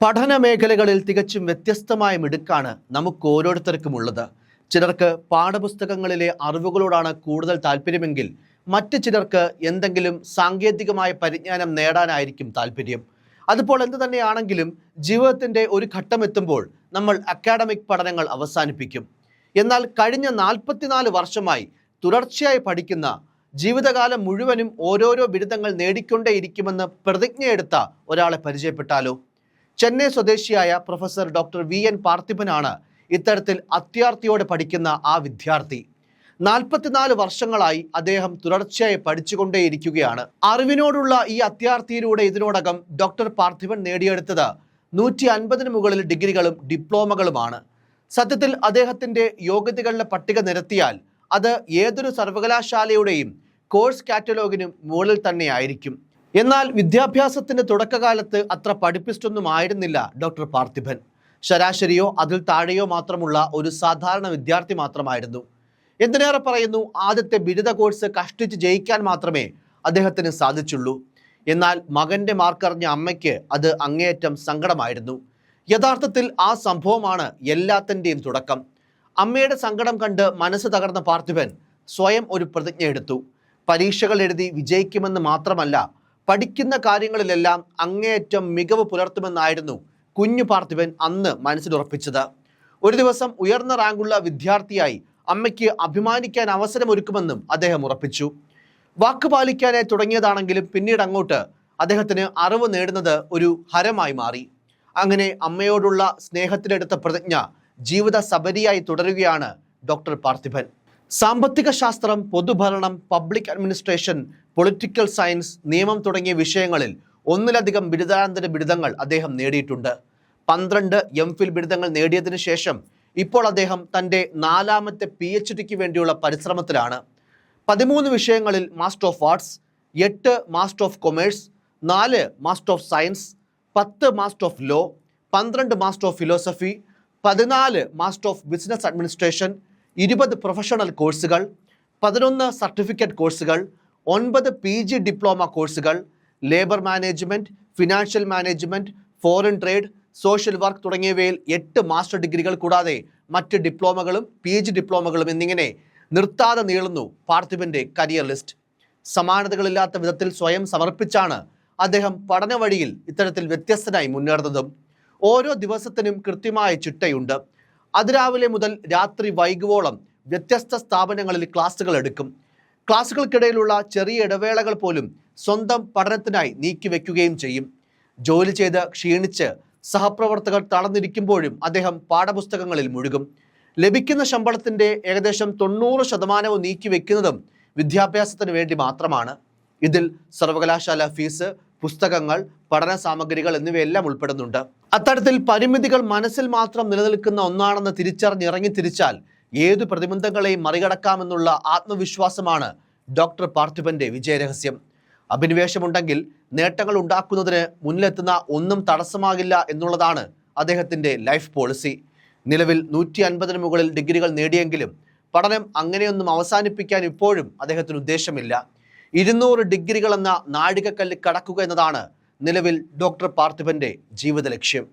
പഠന മേഖലകളിൽ തികച്ചും വ്യത്യസ്തമായ മിടുക്കാണ് നമുക്ക് ഓരോരുത്തർക്കുമുള്ളത് ചിലർക്ക് പാഠപുസ്തകങ്ങളിലെ അറിവുകളോടാണ് കൂടുതൽ താല്പര്യമെങ്കിൽ മറ്റു ചിലർക്ക് എന്തെങ്കിലും സാങ്കേതികമായ പരിജ്ഞാനം നേടാനായിരിക്കും താല്പര്യം. അതുപോലെ എന്ത് തന്നെയാണെങ്കിലും ജീവിതത്തിന്റെ ഒരു ഘട്ടം എത്തുമ്പോൾ നമ്മൾ അക്കാഡമിക് പഠനങ്ങൾ അവസാനിപ്പിക്കും. എന്നാൽ കഴിഞ്ഞ നാൽപ്പത്തിനാല് വർഷമായി തുടർച്ചയായി പഠിക്കുന്ന ജീവിതകാലം മുഴുവനും ഓരോരോ ബിരുദങ്ങൾ നേടിക്കൊണ്ടേയിരിക്കുമെന്ന് പ്രതിജ്ഞയെടുത്ത ഒരാളെ പരിചയപ്പെട്ടാലോ? ചെന്നൈ സ്വദേശിയായ പ്രൊഫസർ ഡോക്ടർ വി എൻ പാർത്ഥിപനാണ് ഇത്തരത്തിൽ അത്യാർത്ഥിയോടെ പഠിക്കുന്ന ആ വിദ്യാർത്ഥി. നാൽപ്പത്തിനാല് വർഷങ്ങളായി അദ്ദേഹം തുടർച്ചയായി പഠിച്ചുകൊണ്ടേയിരിക്കുകയാണ്. അറിവിനോടുള്ള ഈ അത്യാർത്ഥിയിലൂടെ ഇതിനോടകം ഡോക്ടർ പാർത്ഥിപൻ നേടിയെടുത്തത് നൂറ്റി അൻപതിന് മുകളിൽ ഡിഗ്രികളും ഡിപ്ലോമകളുമാണ്. സത്യത്തിൽ അദ്ദേഹത്തിന്റെ യോഗ്യതകളുടെ പട്ടിക നിരത്തിയാൽ അത് ഏതൊരു സർവകലാശാലയുടെയും കോഴ്സ് കാറ്റലോഗിനും മുകളിൽ തന്നെയായിരിക്കും. എന്നാൽ വിദ്യാഭ്യാസത്തിന്റെ തുടക്കകാലത്ത് അത്ര പഠിപ്പിസ്റ്റൊന്നും ആയിരുന്നില്ല ഡോക്ടർ പാർത്ഥിപൻ ശരാശരിയോ അതിൽ താഴെയോ മാത്രമുള്ള ഒരു സാധാരണ വിദ്യാർത്ഥി മാത്രമായിരുന്നു. എന്തിനേറെ പറയുന്നു? ആദ്യത്തെ ബിരുദ കോഴ്സ് കഷ്ടിച്ച് ജയിക്കാൻ മാത്രമേ അദ്ദേഹത്തിന് സാധിച്ചുള്ളൂ. എന്നാൽ മകന്റെ മാർക്കറിഞ്ഞ അമ്മയ്ക്ക് അത് അങ്ങേയറ്റം സങ്കടമായിരുന്നു. യഥാർത്ഥത്തിൽ ആ സംഭവമാണ് എല്ലാത്തിന്റെയും തുടക്കം. അമ്മയുടെ സങ്കടം കണ്ട് മനസ്സ് തകർന്ന പാർത്ഥിപൻ സ്വയം ഒരു പ്രതിജ്ഞ എടുത്തു പരീക്ഷകൾ എഴുതി വിജയിക്കുമെന്ന് മാത്രമല്ല പഠിക്കുന്ന കാര്യങ്ങളിലെല്ലാം അങ്ങേയറ്റം മികവ് പുലർത്തുമെന്നായിരുന്നു കുഞ്ഞു പാർത്ഥിവൻ അന്ന് മനസ്സിലുറപ്പിച്ചത് ഒരു ദിവസം ഉയർന്ന റാങ്കുള്ള വിദ്യാർത്ഥിയായി അമ്മയ്ക്ക് അഭിമാനിക്കാൻ അവസരമൊരുക്കുമെന്നും അദ്ദേഹം ഉറപ്പിച്ചു. വാക്ക് തുടങ്ങിയതാണെങ്കിലും പിന്നീട് അങ്ങോട്ട് അദ്ദേഹത്തിന് അറിവ് നേടുന്നത് ഒരു ഹരമായി മാറി. അങ്ങനെ അമ്മയോടുള്ള സ്നേഹത്തിലെടുത്ത പ്രതിജ്ഞ ജീവിത സബരിയായി തുടരുകയാണ് ഡോക്ടർ പാർത്ഥിപൻ സാമ്പത്തിക ശാസ്ത്രം പൊതുഭരണം പബ്ലിക് അഡ്മിനിസ്ട്രേഷൻ പൊളിറ്റിക്കൽ സയൻസ് നിയമം തുടങ്ങിയ വിഷയങ്ങളിൽ ഒന്നിലധികം ബിരുദാനന്തര ബിരുദങ്ങൾ അദ്ദേഹം നേടിയിട്ടുണ്ട്. പന്ത്രണ്ട് എം ഫിൽ ബിരുദങ്ങൾ നേടിയതിനു ശേഷം ഇപ്പോൾ അദ്ദേഹം തന്റെ നാലാമത്തെ പി എച്ച് ഡിക്ക് വേണ്ടിയുള്ള പരിശ്രമത്തിലാണ്. പതിമൂന്ന് വിഷയങ്ങളിൽ മാസ്റ്റർ ഓഫ് ആർട്സ് എട്ട് മാസ്റ്റർ ഓഫ് കൊമേഴ്സ് നാല് മാസ്റ്റർ ഓഫ് സയൻസ് പത്ത് മാസ്റ്റർ ഓഫ് ലോ പന്ത്രണ്ട് മാസ്റ്റർ ഓഫ് ഫിലോസഫി പതിനാല് മാസ്റ്റർ ഓഫ് ബിസിനസ് അഡ്മിനിസ്ട്രേഷൻ ഇരുപത് പ്രൊഫഷണൽ കോഴ്സുകൾ പതിനൊന്ന് സർട്ടിഫിക്കറ്റ് കോഴ്സുകൾ ഒൻപത് പി ജി ഡിപ്ലോമ കോഴ്സുകൾ labour management financial management foreign trade social work തുടങ്ങിയവയിൽ എട്ട് മാസ്റ്റർ ഡിഗ്രികൾ കൂടാതെ മറ്റ് ഡിപ്ലോമകളും പി ജി ഡിപ്ലോമകളും എന്നിങ്ങനെ നിർത്താതെ നീളുന്നു പാർത്ഥിബിന്റെ കരിയർ ലിസ്റ്റ് സമാനതകളില്ലാത്ത വിധത്തിൽ സ്വയം സമർപ്പിച്ചാണ് അദ്ദേഹം പഠന വഴിയിൽ ഇത്തരത്തിൽ വ്യത്യസ്തനായി മുന്നേറുന്നതും. ഓരോ ദിവസത്തിനും കൃത്യമായ ചിട്ടയുണ്ട്. അതിരാവിലെ മുതൽ രാത്രി വൈകുവോളം വ്യത്യസ്ത സ്ഥാപനങ്ങളിൽ ക്ലാസുകൾ എടുക്കും. ക്ലാസുകൾക്കിടയിലുള്ള ചെറിയ ഇടവേളകൾ പോലും സ്വന്തം പഠനത്തിനായി നീക്കിവെക്കുകയും ചെയ്യും. ജോലി ചെയ്ത് ക്ഷീണിച്ച് സഹപ്രവർത്തകർ തളർന്നിരിക്കുമ്പോഴും അദ്ദേഹം പാഠപുസ്തകങ്ങളിൽ മുഴുകും. ലഭിക്കുന്ന ശമ്പളത്തിന്റെ ഏകദേശം തൊണ്ണൂറ് ശതമാനവും നീക്കിവെക്കുന്നതും വിദ്യാഭ്യാസത്തിന് വേണ്ടി മാത്രമാണ്. ഇതിൽ സർവകലാശാല ഫീസ് പുസ്തകങ്ങൾ പഠന സാമഗ്രികൾ എന്നിവയെല്ലാം ഉൾപ്പെടുന്നുണ്ട്. അത്തരത്തിൽ പരിമിതികൾ മനസ്സിൽ മാത്രം നിലനിൽക്കുന്ന ഒന്നാണെന്ന് തിരിച്ചറിഞ്ഞിറങ്ങി തിരിച്ചാൽ ഏതു പ്രതിബന്ധങ്ങളെയും മറികടക്കാമെന്നുള്ള ആത്മവിശ്വാസമാണ് ഡോക്ടർ പാർത്ഥിപന്റെ വിജയരഹസ്യം. അഭിനിവേശമുണ്ടെങ്കിൽ നേട്ടങ്ങൾ ഉണ്ടാക്കുന്നതിന് മുന്നിലെത്തുന്ന ഒന്നും തടസ്സമാകില്ല എന്നുള്ളതാണ് അദ്ദേഹത്തിന്റെ ലൈഫ് പോളിസി. നിലവിൽ നൂറ്റി അൻപതിന് മുകളിൽ ഡിഗ്രികൾ നേടിയെങ്കിലും പഠനം അങ്ങനെയൊന്നും അവസാനിപ്പിക്കാൻ ഇപ്പോഴും അദ്ദേഹത്തിന് ഉദ്ദേശമില്ല. ഇരുന്നൂറ് ഡിഗ്രികൾ എന്ന നാഴികക്കല്ല് കടക്കുക എന്നതാണ് നിലവിൽ ഡോക്ടർ പാർത്ഥിപന്റെ ജീവിത ലക്ഷ്യം